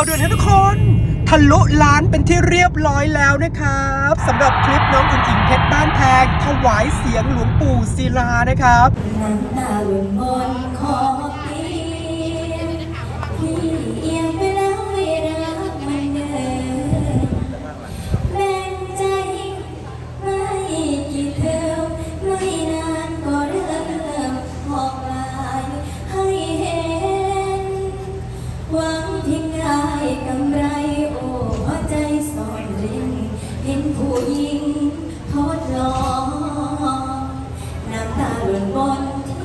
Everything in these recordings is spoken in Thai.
าวด่วนให้ทุกคนทะลุล้านเป็นที่เรียบร้อยแล้วนะครับสำหรับคลิปน้องอุ่นอิงเพชรบ้านแพงถวายเสียงหลวงปู่ศิลานะครับน้ำตาหล่นบนขอเตียงพี่เอียงไป ผู้หญิงทดลองน้ำตาหล่นบน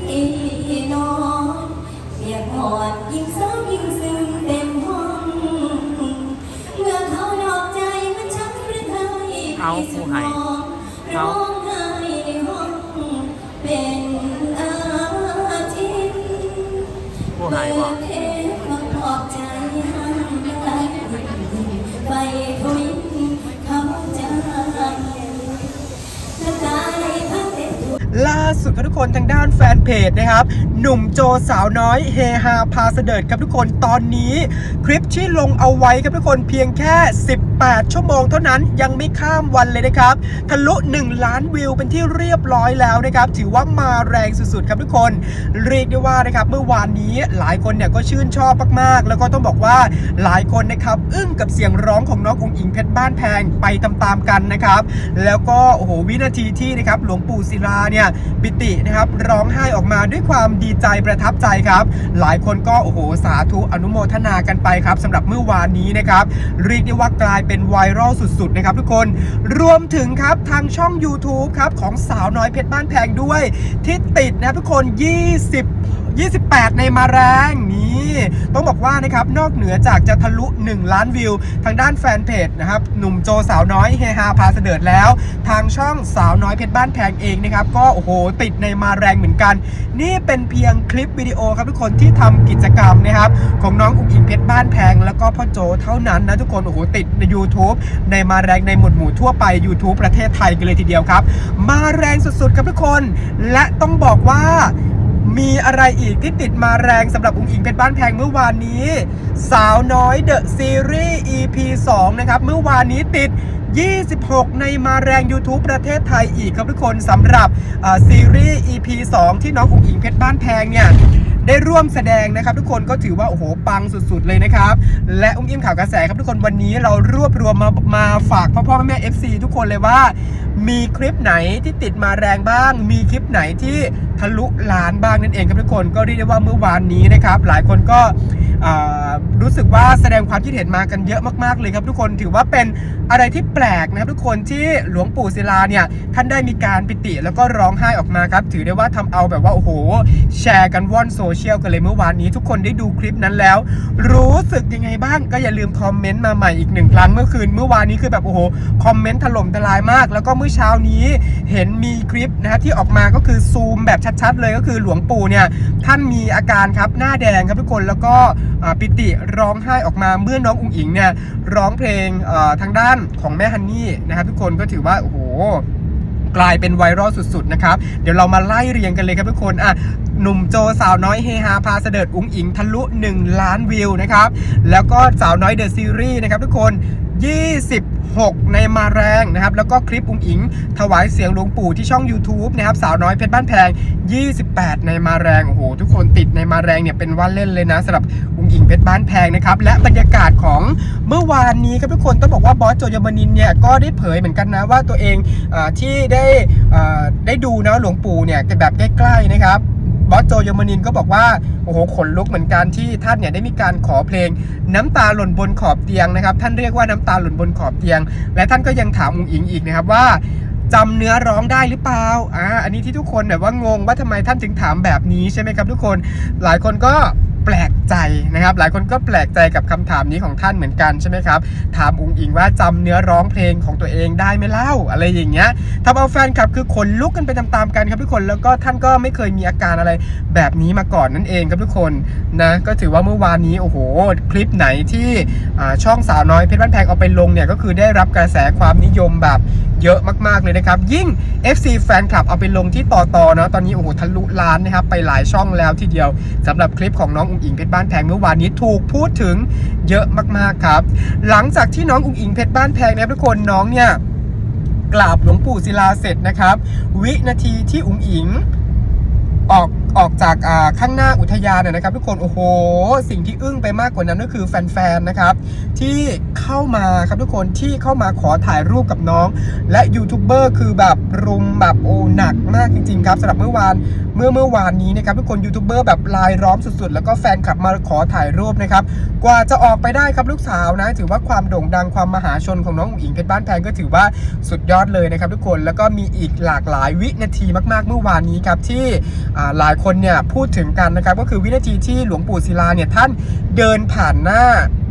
ที่นอนเปียกหอดยิ่งซ้ำยิ่งซึ้งเต็มห้องเมื่อเขานอกใจมันชักหรือไทยเอาผู้ให้ร้อง ครับทุกคนทางด้านแฟนเพจนะครับ หนุ่มโจสาวน้อยเฮฮาพาเสดิร์ดครับทุกคนตอนนี้ คลิปที่ลงเอาไว้ครับทุกคนเพียงแค่ 18 ชั่วโมงเท่านั้นยังไม่ข้ามวันเลยนะครับทะลุ 1 ล้านวิวเป็นที่เรียบร้อยแล้วนะครับถือว่ามาแรงสุดๆครับทุกคน เรียกได้ว่านะครับเมื่อวานนี้หลายคนเนี่ยก็ชื่นชอบมากๆ แล้วก็ต้องบอกว่าหลายคนนะครับอึ้งกับเสียงร้องของน้องอุ๋งอิงเพชรบ้านแพงไปตามๆกันนะครับ แล้วก็โอ้โหวินาทีที่นะครับหลวงปู่ศิลาเนี่ยปิตินะครับร้องไห้ออกมาด้วยความดีใจประทับใจครับ หลายคนก็โอ้โหสาธุอนุโมทนากันไปครับสำหรับเมื่อวานนี้นะครับเรียกได้ว่ากลายเป็นไวรัลสุดๆนะครับทุกคนรวมถึงครับทางช่อง YouTube ครับของสาวน้อยเพชรบ้านแพงด้วย ที่ติดนะครับทุกคน 20 28 ในมาแรงนี้ ต้องบอกว่านะครับนอกเหนือจากจะทะลุ 1 ล้านวิว ทางด้านแฟนเพจนะครับหนุ่มโจสาวน้อยเฮฮาพาเสดิร์ดแล้ว ทางช่องสาวน้อยเพชรบ้านแพงเองนะครับก็โอ้โหติดในมาแรงเหมือนกัน นี่เป็นเพียงคลิปวิดีโอครับทุกคนที่ทำกิจกรรมนะครับของน้องอุ๋งอิงเพชรบ้านแพง แล้วก็พ่อโจเท่านั้นนะทุกคนโอ้โหติดใน YouTube ในมาแรงในหมวดหมู่ทั่วไป YouTube ประเทศไทยกันเลยทีเดียวครับ มาแรงสุดๆครับทุกคน และต้องบอกว่า มีอะไรอีกที่ติดมาแรงสำหรับอุ้งอิงเพชรบ้านแพงเมื่อวานนี้ สาวน้อยเดอะซีรีส์ EP 2 นะครับ เมื่อวานนี้ติด 26 ในมาแรง YouTube ประเทศไทยอีกครับทุกคนสำหรับซีรีส์ EP 2 ที่น้องอุ้งอิงเพชรบ้านแพงเนี่ย ได้ร่วมแสดงนะครับ ทุกคนก็ถือว่าโอ้โหปังสุดๆเลยนะครับ และอุ้งอิ่มข่าวกระแสครับทุกคนวันนี้เรารวบรวมมามาฝากพ่อพ่อแม่แม่ FC ทุกคนเลยว่า มีคลิปไหนที่ติดมาแรงบ้าง มีคลิปไหนที่ทะลุล้านบ้างนั่นเองครับทุกคนก็เรียกได้ว่าเมื่อวานนี้นะครับ หลายคนก็อ่า รู้สึกว่าแสดงความคิดเห็นมากันเยอะมากๆเลยครับทุกคนถือว่าเป็นอะไรที่แปลกนะครับทุกคนที่หลวงปู่ศิลาเนี่ยท่านได้มีการปิติแล้วก็ร้องไห้ออกมาครับ ถือได้ว่าทำเอาแบบว่าโอ้โห แชร์กันว่อนโซเชียลกันเลยเมื่อวานนี้ ทุกคนได้ดูคลิปนั้นแล้ว รู้สึกยังไงบ้างก็อย่าลืมคอมเมนต์มาใหม่อีกหนึ่งครั้งเมื่อคืนเมื่อวานนี้คือแบบโอ้โหคอมเมนต์ถล่มทลายมาก แล้วก็เมื่อเช้านี้เห็นมีคลิปนะครับที่ออกมาก็คือซูมแบบชัดๆ เลยก็คือหลวงปู่เนี่ยท่านมีอาการครับหน้าแดงครับทุกคนแล้วก็ปิติร้องไห้ออกมาเมื่อน้องอุ๋งอิงเนี่ยร้องเพลงทางด้านของแม่ฮันนี่นะครับทุกคนก็ถือว่าโอ้โหกลายเป็นไวรัลสุดๆนะครับ เดี๋ยวเรามาไล่เรียงกันเลยครับทุกคนอะหนุ่มโจสาวน้อยเฮฮาพาเสด็จอุ้งอิงทะลุ 1 ล้านวิวนะครับ แล้วก็สาวน้อยเดอะซีรีส์นะครับทุกคน 26 ในมาแรงนะครับ แล้วก็คลิปอุ้งอิง ถวายเสียงหลวงปู่ที่ช่อง YouTube นะครับสาวน้อยเพชรบ้านแพง 28 ในมาแรง โอ้โห ทุกคนติดในมาแรงเนี่ยเป็นว่าเล่นเลยนะสำหรับอุ้งอิงเพชรบ้านแพงนะครับ และบรรยากาศของเมื่อวานนี้ครับทุกคนต้องบอกว่าบอสโจยมนินเนี่ยก็ได้เผยเหมือนกันนะว่าตัวเองอที่ได้ได้ดูนะหลวงปู่เนี่ยแบบใกล้ๆนะครับ บอสโจยมนินก็บอกว่า โอ้โห ขนลุกเหมือนกันที่ท่านเนี่ยได้มีการขอเพลง น้ำตาหล่นบนขอบเตียงนะครับ ท่านเรียกว่าน้ำตาหล่นบนขอบเตียง และท่านก็ยังถามอุงอิงอีกนะครับว่าจำเนื้อร้องได้หรือเปล่า อ่า อันนี้ที่ทุกคนแบบว่างงว่าทำไมท่านถึงถามแบบนี้ใช่ไหมครับทุกคน หลายคนก็ แปลกใจนะครับ หลายคนก็แปลกใจกับคำถามนี้ของท่านเหมือนกันใช่ไหมครับ ถามอุงอิงว่าจำเนื้อร้องเพลงของตัวเองได้ไหมเล่าอะไรอย่างเงี้ยทำเอาแฟนคลับคือขนลุกกันไปตามๆกันครับทุกคนแล้วก็ท่านก็ไม่เคยมีอาการอะไรแบบนี้มาก่อนนั่นเองครับทุกคนนะก็ถือว่าเมื่อวานนี้โอ้โห คลิปไหนที่ช่องสาวน้อยเพชรบ้านแพงเอาไปลงเนี่ยก็คือได้รับกระแสความนิยมแบบเยอะมากๆเลยนะครับ ยิ่ง FC แฟนคลับเอาไปลงที่ต่อต่อเนาะตอนนี้โอ้โหทะลุล้านนะครับไปหลายช่องแล้วทีเดียวสำหรับคลิปของน้องงอิงเพชรบ้านแพงเมื่อวานนี้ถูกพูดถึงเยอะมากๆครับ หลังจากที่น้องอุ๋งอิงเพชรบ้านแพงนะครับทุกคนน้องเนี่ยกราบหลวงปู่ศิลาเสร็จนะครับ วินาทีที่อุ๋งอิงออกออกจากข้างหน้าอุทยานนะนะครับ ทุกคนโอ้โห สิ่งที่อึ้งไปมากกว่านั้นก็คือแฟนๆนะครับ ที่เข้ามาครับทุกคนที่เข้ามาขอถ่ายรูปกับน้อง และยูทูบเบอร์คือแบบรุมแบบโอ้หนักมากจริง ๆ ครับสำหรับเมื่อวาน เมื่อเมื่อวานนี้นะครับทุกคนยูทูบเบอร์แบบลายล้อมสุดๆ แล้วก็แฟนคลับมาขอถ่ายรูปนะครับกว่าจะออกไปได้ครับลูกสาวนะ ถือว่าความโด่งดังความมหาชนของน้องอุ๋งอิงเพชรบ้านแพงก็ถือว่าสุดยอดเลยนะครับทุกคนแล้วก็มีอีกหลากหลายวินาทีมากๆ เมื่อวานนี้ครับที่หลายคนเนี่ยพูดถึงกันนะครับก็คือวินาทีที่หลวงปู่ศิลาเนี่ยท่านเดินผ่านหน้า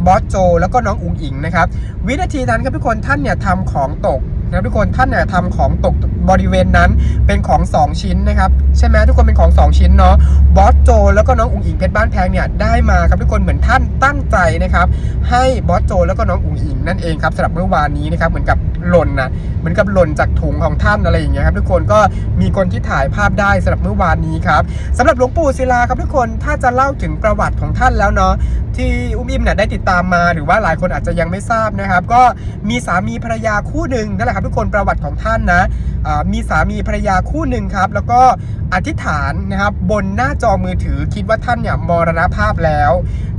บอสโจ แล้วก็น้องอุ๋งอิงนะครับวินาทีนั้นครับทุกคนท่านเนี่ยทำของตก นะครับทุกคนท่านเนี่ยทำของตกบริเวณนั้นเป็นของ 2 ชิ้นนะครับใช่ไหมทุกคนเป็นของ 2 ชิ้นเนาะบอสโจแล้วก็น้องอุ๋งอิงเพชรบ้านแพงเนี่ยได้มาครับทุกคนเหมือนท่านตั้งใจนะครับให้บอสโจแล้วก็น้องอุ๋งอิงนั่นเองครับสำหรับเมื่อวานนี้นะครับเหมือนกับ หล่นนะเหมือนกับหล่นจากถุงของท่านอะไรอย่างเงี้ยครับทุกคนก็มีคนที่ถ่ายภาพได้สำหรับเมื่อวานนี้ครับสำหรับหลวงปู่ศิลาครับทุกคนถ้าจะเล่าถึงประวัติของท่านแล้วเนาะที่อุ้มอิมเนี่ยได้ติดตามมาหรือว่าหลายคนอาจจะยังไม่ทราบนะครับ ก็มีสามีภรรยาคู่หนึ่งนั่นแหละครับทุกคนประวัติของท่านนะ มีสามีภรรยาคู่หนึ่งครับ แล้วก็อธิษฐานนะครับบนหน้าจอมือถือคิดว่าท่านเนี่ยมรณภาพแล้ว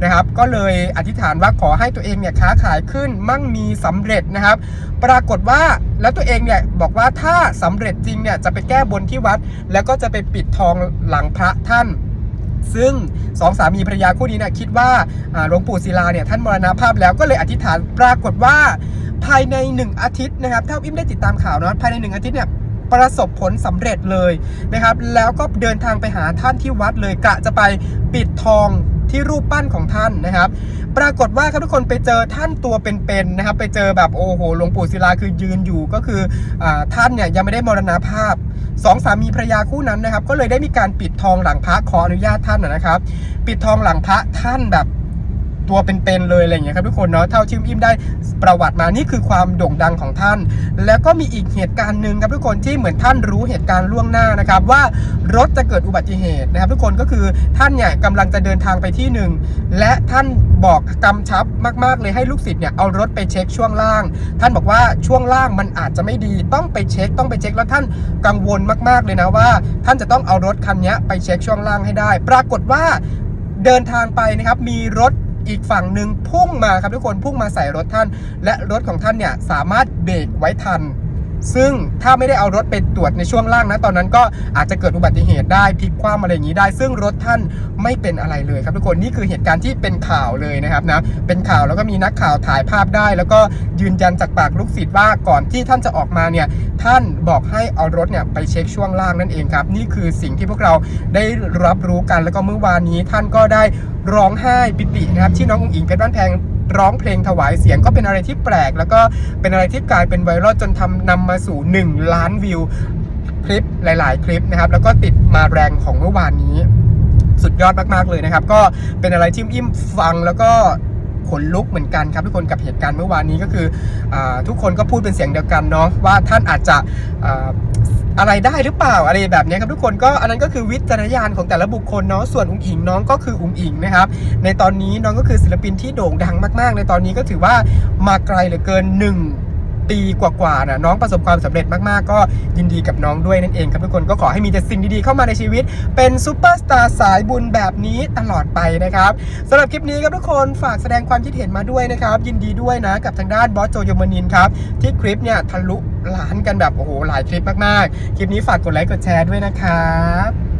นะครับ ก็เลยอธิษฐานว่าขอให้ตัวเองเนี่ยค้าขายขึ้นมั่งมีสำเร็จนะครับ ปรากฏว่าแล้วตัวเองเนี่ยบอกว่าถ้าสำเร็จจริงเนี่ยจะไปแก้บนที่วัด แล้วก็จะไปปิดทองหลังพระท่านซึ่งสองสามีภรรยาคู่นี้นี่ยคิดว่าอ่าหลวงปู่ศิลาเนี่ยท่านมรณภาพแล้วก็เลยอธิษฐานปรากฏว่า ภายใน 1 อาทิตย์นะครับถ้าอิมได้ติดตามข่าวนะภายใน 1 อาทิตย์เนี่ยประสบผลสำเร็จเลยนะครับ แล้วก็เดินทางไปหาท่านที่วัดเลยกะจะไปปิดทองที่รูปปั้นของท่านนะครับ ปรากฏว่าครับทุกคนไปเจอท่านตัวเป็นๆนะครับ ไปเจอแบบโอ้โหหลวงปู่ศิลาคือยืนอยู่ก็คืออท่านเนี่ยยังไม่ได้มรณภาพสองสามีภรรยาคู่นั้นนะครับ ก็เลยได้มีการปิดทองหลังพระขออนุญาตท่านนะครับ ปิดทองหลังพระท่านแบบ ตัวเป็นๆเลยอะไรอย่างเงี้ยครับทุกคนเนาะเท่าที่อิมได้ประวัติมานี่คือความโด่งดังของท่าน แล้วก็มีอีกเหตุการณ์หนึ่งครับทุกคนที่เหมือนท่านรู้เหตุการณ์ล่วงหน้านะครับว่ารถจะเกิดอุบัติเหตุนะครับ ทุกคนก็คือท่านเนี่ยกำลังจะเดินทางไปที่หนึ่งและท่านบอกกำชับมากๆเลยให้ลูกศิษย์เนี่ยเอารถไปเช็คช่วงล่าง ท่านบอกว่าช่วงล่างมันอาจจะไม่ดีต้องไปเช็คต้องไปเช็คแล้วท่านกังวลมากๆเลยนะว่า ท่านจะต้องเอารถคันนี้ไปเช็คช่วงล่างให้ได้ ปรากฏว่าเดินทางไปนะครับมีรถ อีกฝั่งหนึ่งพุ่งมาครับทุกคนพุ่งมาใส่รถท่าน และรถของท่านเนี่ยสามารถเบรกไว้ทัน ซึ่งถ้าไม่ได้เอารถไปตรวจในช่วงล่างนะตอนนั้นก็อาจจะเกิดอุบัติเหตุได้พลิกคว่ำอะไรอย่างนี้ได้ ซึ่งรถท่านไม่เป็นอะไรเลยครับทุกคนนี่คือเหตุการณ์ที่เป็นข่าวเลยนะครับนะเป็นข่าวแล้วก็มีนักข่าวถ่ายภาพได้ แล้วก็ยืนยันจากปากลูกศิษย์ว่าก่อนที่ท่านจะออกมาเนี่ยท่านบอกให้เอารถเนี่ยไปเช็คช่วงล่างนั่นเองครับ นี่คือสิ่งที่พวกเราได้รับรู้กันแล้วก็เมื่อวานนี้ท่านก็ได้ร้องไห้ปิตินะครับที่น้องอุ๋งอิงเพชรบ้านแพง ร้องเพลงถวายเสียงก็เป็นอะไรที่แปลก แล้วก็เป็นอะไรที่กลายเป็นไวรัลจนทำนำมาสู่ 1 ล้านวิวคลิปหลาย ๆ คลิปนะครับ แล้วก็ติดมาแรงของเมื่อวานนี้ สุดยอดมาก ๆ เลยนะครับ ก็เป็นอะไรที่อิ่มฟังแล้วก็ขนลุกเหมือนกันครับทุกคนกับเหตุการณ์เมื่อวานนี้ก็คืออทุกคนก็พูดเป็นเสียงเดียวกันเนาะว่าท่านอาจจะ อะไรได้หรือเปล่าอะไรแบบนี้ครับทุกคนก็อันนั้นก็คือวิจารณญาณของแต่ละบุคคลเนาะส่วนอุ้งอิงน้องก็คืออุ้งอิงนะครับในตอนนี้น้องก็คือศิลปินที่โด่งดังมาก ๆ ในตอนนี้ก็ถือว่ามาไกลเหลือเกินหนึ่ง ปีกว่าๆนะน้องประสบความสำเร็จมากๆ ก็ยินดีกับน้องด้วยนั่นเองครับทุกคนก็ขอให้มีแต่สิ่งดีๆเข้ามาในชีวิต เป็นซูเปอร์สตาร์สายบุญแบบนี้ตลอดไปนะครับสำหรับคลิปนี้ครับทุกคนฝากแสดงความคิดเห็นมาด้วยนะครับยินดีด้วยนะกับทางด้านบอสโจยมานินครับที่คลิปเนี่ยทะลุล้านกันแบบโอ้โหหลายคลิปมากๆ คลิปนี้ฝากกดไลค์กดแชร์ด้วยนะครับ